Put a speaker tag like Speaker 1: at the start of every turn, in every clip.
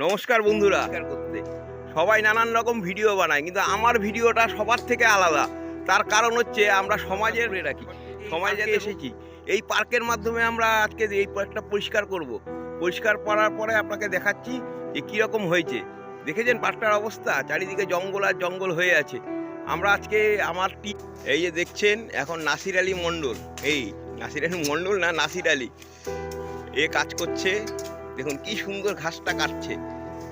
Speaker 1: নমস্কার বন্ধুরা। করতে সবাই নানান রকম ভিডিও বানায় কিন্তু আমার ভিডিওটা সবার থেকে আলাদা। তার কারণ হচ্ছে আমরা সমাজের রাখি। সমাজে এসেছি। এই পার্কের মাধ্যমে আমরা আজকে এই পার্কটা পরিষ্কার করব। পরিষ্কার করার পরে আপনাকে দেখাচ্ছি যে কীরকম হয়েছে। দেখেছেন পার্কটার অবস্থা? চারিদিকে জঙ্গল আর জঙ্গল হয়ে আছে। আমরা আজকে আমার টি এই যে দেখছেন এখন নাসির আলী মণ্ডল। এই নাসির আলী মণ্ডল না নাসির আলী। এ কাজ করছে। দেখুন কি সুন্দর ঘাসটা কাটছে।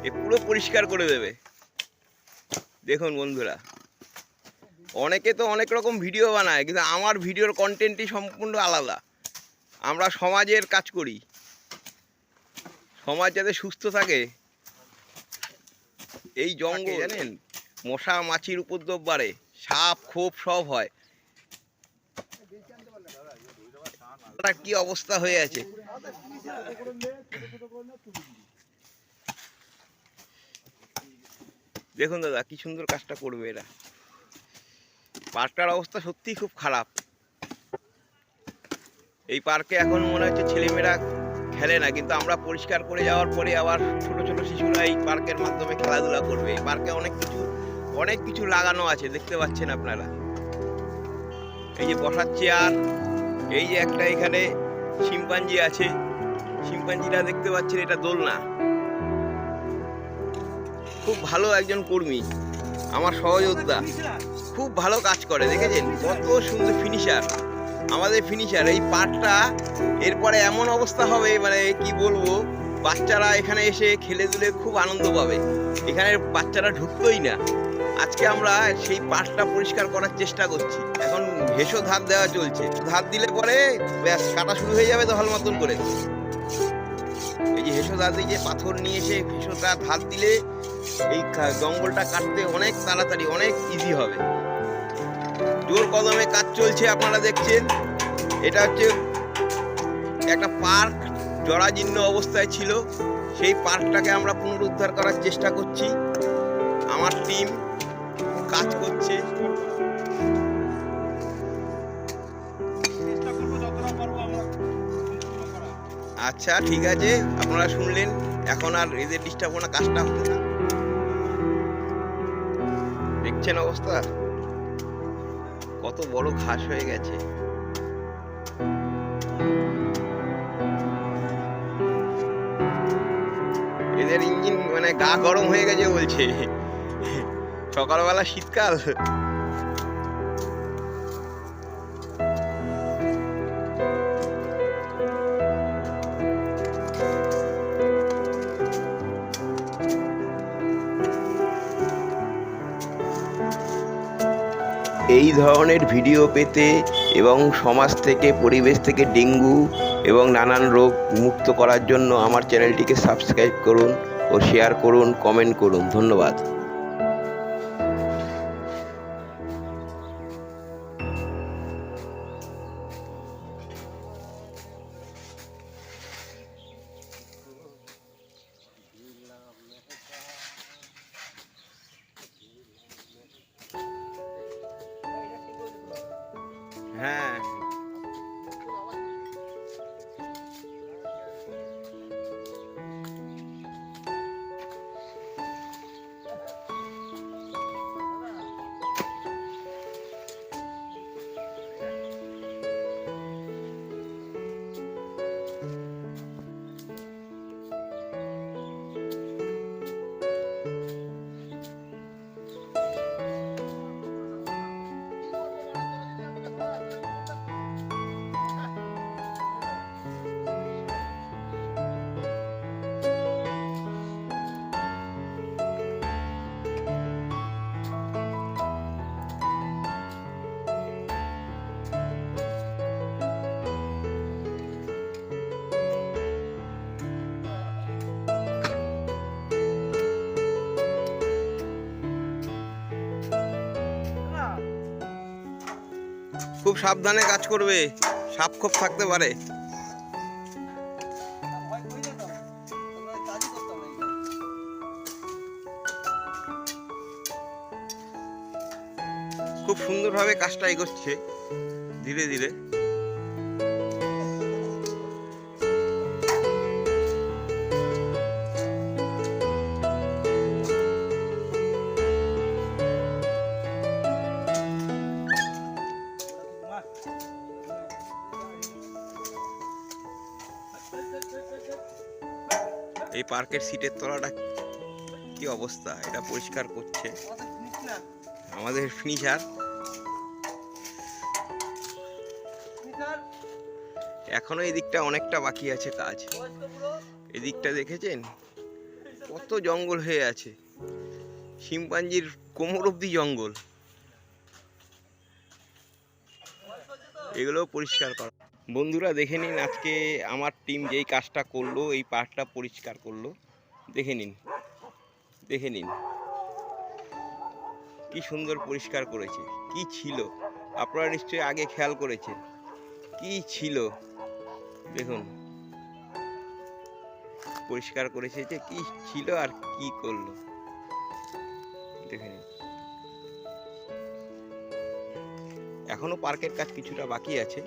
Speaker 1: এ পুরো পরিষ্কার করে দেবে। দেখুন বন্ধুরা। অনেকে তো অনেক রকম ভিডিও বানায় কিন্তু আমার ভিডিওর কন্টেন্টই সম্পূর্ণ আলাদা। আমরা সমাজের কাজ করি। সমাজ যাতে সুস্থ থাকে। এই জঙ্গল জানেন? মশা মাছির উপদ্রব বাড়ে। সাপ খোপ সব হয়। তার কি অবস্থা হয়ে আছে? দেখুন দাদা, কি সুন্দর কাজটা করবে এরা। পার্কটার অবস্থা সত্যিই খুব খারাপ। এই পার্কে এখন মনে হচ্ছে ছেলেমেয়েরা খেলে না, কিন্তু আমরা পরিষ্কার করে যাওয়ার পরে আবার ছোট ছোট শিশুরা এই পার্কের মাধ্যমে খেলাধুলা করবে। এই পার্কে অনেক কিছু অনেক কিছু লাগানো আছে, দেখতে পাচ্ছেন আপনারা। এই যে বসার চেয়ার এই যে একটা এখানে শিম্পাঞ্জি আছে। শিম্পাঞ্জিটা দেখতে পাচ্ছেন, এটা দোলনা। খুব ভালো একজন কর্মী, আমার সহযোদ্ধা। খুব ভালো কাজ করে, দেখেছেন? কত সুন্দর ফিনিশার আমাদের ফিনিশার এই পার্কটা এরপরে এমন অবস্থা হবে মানে কি বলব? বাচ্চারা এখানে এসে খেলে দুলে খুব আনন্দ পাবে। এখানে বাচ্চারা ঢুকতোই না। আজকে আমরা সেই পার্কটা পরিষ্কার করার চেষ্টা করছি। এখন ভেসো ধার দেওয়া চলছে। ধার দিলে পরে, ব্যাস, কাটা শুরু হয়ে যাবে দহাল মতন করে। এই যে হেসো ধার দিয়ে পাথর নিয়ে এসে ভেসোটা ধার দিলে, এই জঙ্গলটা কাটতে অনেক তাড়াতাড়ি, অনেক ইজি হবে। জোর কদমে কাজ চলছে, আপনারা দেখছেন। এটা হচ্ছে একটা পার্ক, জরাজীর্ণ অবস্থায় ছিল। সেই পার্কটাকে আমরা পুনরুদ্ধার করার চেষ্টা করছি। আমার টিম কাজ করছে। আচ্ছা ঠিক আছে। আপনারা শুনলেন, এখন আর এদের ডিস্টার্ব না কাজটা হতে না। দেখছেন অবস্থা? কত বড় ঘাস হয়ে গেছে। এদের ইঞ্জিন মানে গা গরম হয়ে গেছে বলছে। সকালবেলা শীতকাল। এই ধরনের ভিডিও পেতে এবং সমাজ থেকে, পরিবেশ থেকে ডেঙ্গু এবং নানান রোগ মুক্ত করার জন্য আমার চ্যানেলটিকে সাবস্ক্রাইব করুন ও শেয়ার করুন, কমেন্ট করুন। ধন্যবাদ। হ্যাঁ। খুব সাবধানে কাজ করবে। সাপ খোপ থাকতে পারে। খুব সুন্দরভাবে কাজটা এগোচ্ছে। ধীরে ধীরে। এই পার্কের সিটের তলাটা কি অবস্থা? এটা পরিষ্কার করছে।
Speaker 2: আমাদের
Speaker 1: ফিনিশার। এখনও এই দিকটা অনেকটা বাকি আছে কাজ। এদিকটা দেখেছেন? কত জঙ্গল হয়ে আছে। শিম্পাঞ্জির কোমর অব্দি জঙ্গল। এগুলো পরিষ্কার করা। বন্ধুরা দেখে নিন আজকে আমার টিম যেই কাজটা করল, এই পার্কটা পরিষ্কার করল। দেখে নিন দেখে নিন। কি সুন্দর পরিষ্কার করেছে, কি ছিল? আপনারা নিশ্চয়ই আগে খেয়াল করেছেন। কি ছিল? দেখুন। পরিষ্কার করেছে যে কি ছিল আর কি করল। দেখে নিন। এখনও পার্কের কাজ কিছুটা বাকি আছে।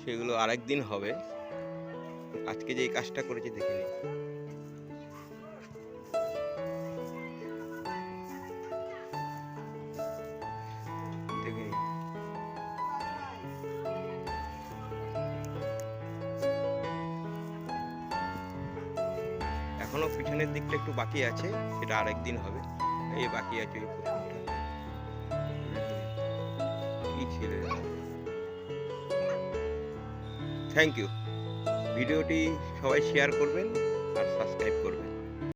Speaker 1: সেগুলো আরেকদিন হবে। আজকে যে এই কাজটা করেছি, দেখে দেখে এখনও পিছনের দিকটা একটু বাকি আছে, সেটা আরেকদিন হবে। এই বাকি আছে কি ছিল। Thank you. ভিডিওটি সবাই শেয়ার করবেন আর সাবস্ক্রাইব করবেন।